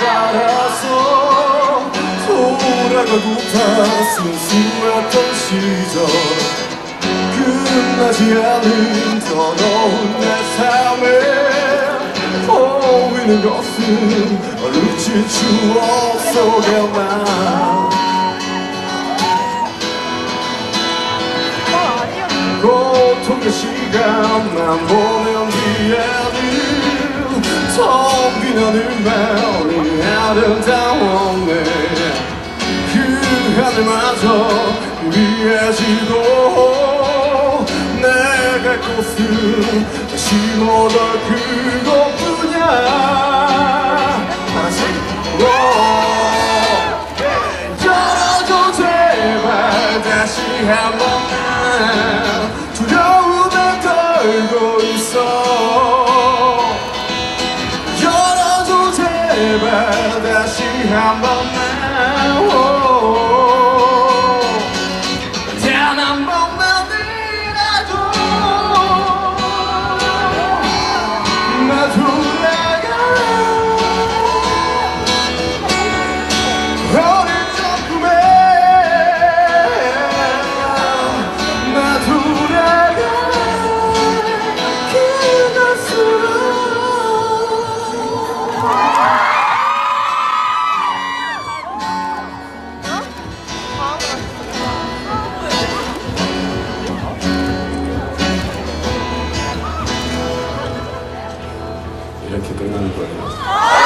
따라서 돌아가고 다슴 숨었던 시절 끝나지 않은 더러운 내 삶에 보이는 것은 어루친 추억 속에만 고통의 시간만 보낸 뒤에 는 텅빈 하늘만이 아름다웠네. 그 하늘마저 희미해지고 내갈 곳은 심어덜 그것뿐이야. 다시 열어줘 제발 다시 한 번만 두려움에 떨고 있어 제발 다시 한 번만. 단 한 번만이라도. 나도 이렇게 끝나는 거예요.